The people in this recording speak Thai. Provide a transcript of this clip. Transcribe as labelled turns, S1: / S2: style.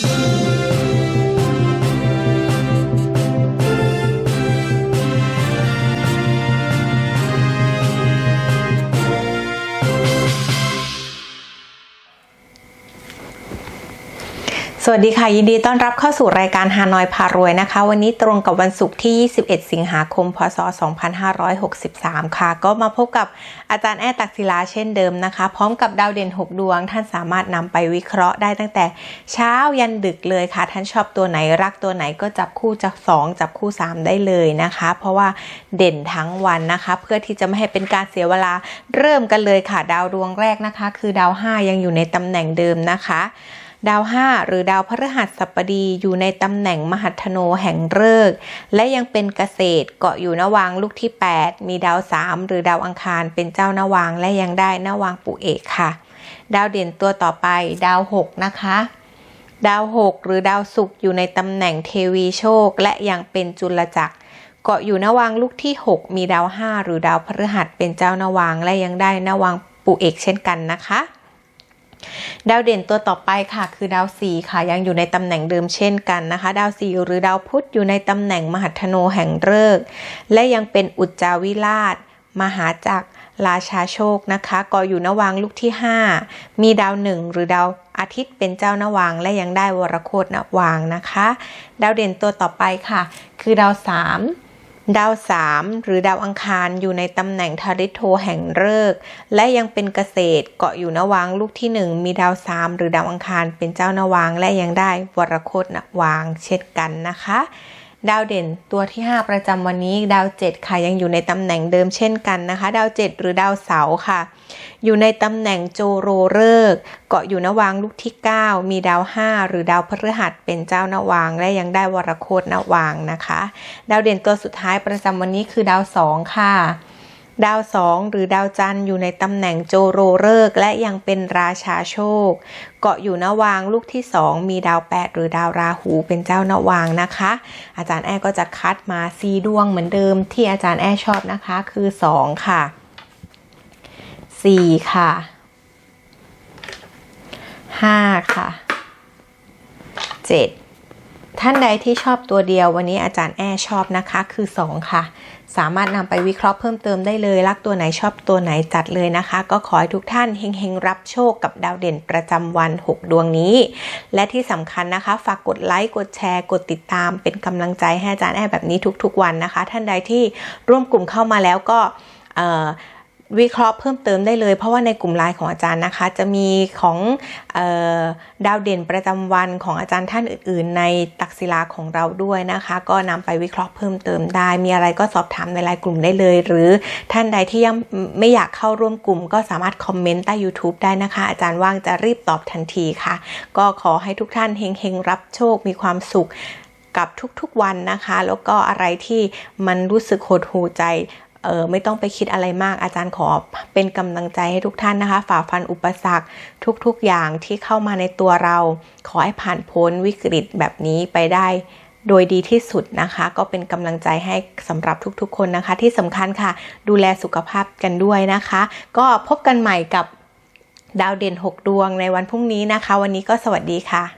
S1: Peace. สวัสดีค่ะ ยินดีต้อนรับเข้าสู่รายการฮานอยพารวยนะคะ วันนี้ตรงกับวันศุกร์ที่ 21 สิงหาคม พศ 2563 ค่ะ ก็มาพบกับอาจารย์แอตักศิลาเช่นเดิมนะคะ พร้อมกับดาวเด่น 6 ดวง ท่านสามารถนำไปวิเคราะห์ได้ตั้งแต่เช้ายันดึกเลยค่ะ ท่านชอบตัวไหนรักตัวไหนก็จับคู่จับ 2 จับคู่ 3 ได้เลยนะคะ เพราะว่าเด่นทั้งวันนะคะ เพื่อที่จะไม่ให้เป็นการเสียเวลาเริ่มกันเลยค่ะ ดาวดวงแรกนะคะ คือดาว 5 ยังอยู่ในตำแหน่งเดิมนะคะ ดาว 5 หรือดาวพฤหัสบดีอยู่ในตำแหน่งมหัทโนแห่งฤกษ์และยังเป็นเกษตรเกาะอยู่นวางลูกที่ 8 มีดาว 3 หรือดาวอังคารเป็นเจ้านวางและยังได้นวางปุเอกค่ะ ดาวเด่นตัวต่อไปดาว 6 นะคะดาว6หรือดาวศุกร์อยู่ในตำแหน่งเทวีโชค และยังเป็นจุลจักร เกาะอยู่นวางลูกที่ 6 มีดาว5หรือดาวพฤหัสเป็นเจ้านวางและยังได้นวางปุเอกเช่นกันนะคะ ดาวเด่นตัวต่อไปค่ะ คือดาวสีค่ะยังอยู่ในตำแหน่งเดิมเช่นกันนะคะ ดาวสีหรือดาวพุธอยู่ในตำแหน่งมหัทโนแห่งฤกษ์และยังเป็นอุจจาวิราช มหาจักรราชาโชคนะคะก็อยู่นวางลูกที่ 5 มีดาวหนึ่งหรือดาวอาทิตย์เป็นเจ้านวางและยังได้วรโคตนวางนะคะ ดาวเด่นตัวต่อไปค่ะ คือดาว3 ดาวสามหรือดาวอังคารอยู่ในตำแหน่งทาริโทแห่งฤกษ์และยังเป็นเกษตรเกาะอยู่นวางลูกที่หนึ่งมีดาวสามหรือดาวอังคารเป็นเจ้านวางและยังได้วรโคตนวางเช่นกันนะคะ ดาวเด่นตัวที่ 5 ประจำวันนี้ดาว 7 ค่ะยังอยู่ในตำแหน่งเดิมเช่นกันนะคะ ดาว 7 หรือดาวเสาค่ะ อยู่ในตำแหน่งโจโรเลิกษ์เกาะอยู่นวางลูกที่ 9 มีดาว 5 หรือดาวพฤหัสเป็นเจ้านวางและยังได้วรโคตนวางนะคะ ดาวเด่นตัวสุดท้ายประจำวันนี้คือดาว 2 ค่ะ ดาว2หรือดาวจันทร์อยู่ในตำแหน่งโจโรเริกและยังเป็นราชาโชค เกาะอยู่นวางลูกที่2มีดาว8หรือดาวราหูเป็นเจ้านวางนะคะ อาจารย์แอ้ก็จะคัดมาซีดวงเหมือนเดิมที่อาจารย์แอ้ชอบนะคะคือ2ค่ะ4ค่ะ5ค่ะ7 ท่านใดที่ชอบตัวเดียววันนี้อาจารย์แอชอบนะคะคือ 2 ค่ะ สามารถนำไปวิเคราะห์เพิ่มเติมได้เลย รักตัวไหนชอบตัวไหนจัดเลยนะคะ ก็ขอให้ทุกท่านเฮงๆ รับโชคกับดาวเด่นประจำวัน 6 ดวงนี้ และที่สำคัญนะคะ ฝากกดไลค์กดแชร์ กดติดตาม เป็นกำลังใจให้อาจารย์แอแบบนี้ทุกๆวันนะคะ ท่านใดที่ร่วมกลุ่มเข้ามาแล้วก็เอ่อ วิเคราะห์เพิ่มเติมได้เลย เพราะว่าในกลุ่มไลน์ของอาจารย์นะคะ จะมีของออดาวเด่นประจำวันของอาจารย์ท่านอื่น ๆ ในตักศิลาของเราด้วยนะคะ ก็นำไปวิเคราะห์เพิ่มเติมได้ มีอะไรก็สอบถามในไลน์กลุ่มได้เลย หรือท่านใดที่ยังไม่อยากเข้าร่วมกลุ่ม ก็สามารถคอมเมนต์ใต้ YouTube ได้นะคะ อาจารย์ว่างจะรีบตอบทันทีค่ะ ก็ขอให้ทุกท่านเฮงๆรับโชคมีความสุขกับทุกๆวันนะคะ แล้วก็อะไรที่มันรู้สึกหดหูใจ ออไม่ต้องไปคิดอะไรมาก อาจารย์ขอเป็นกำลังใจให้ทุกท่านนะคะ ฝ่าฟันอุปสรรคทุกๆอย่างที่เข้ามาในตัวเรา ขอให้ผ่านพ้นวิกฤตแบบนี้ไปได้โดยดีที่สุดนะคะ ก็เป็นกำลังใจให้สำหรับทุกๆ คนนะคะ ที่สำคัญค่ะ ดูแลสุขภาพกันด้วยนะคะ ก็พบกันใหม่กับดาวเด่น 6 ดวงในวันพรุ่งนี้นะคะ วันนี้ก็สวัสดีค่ะ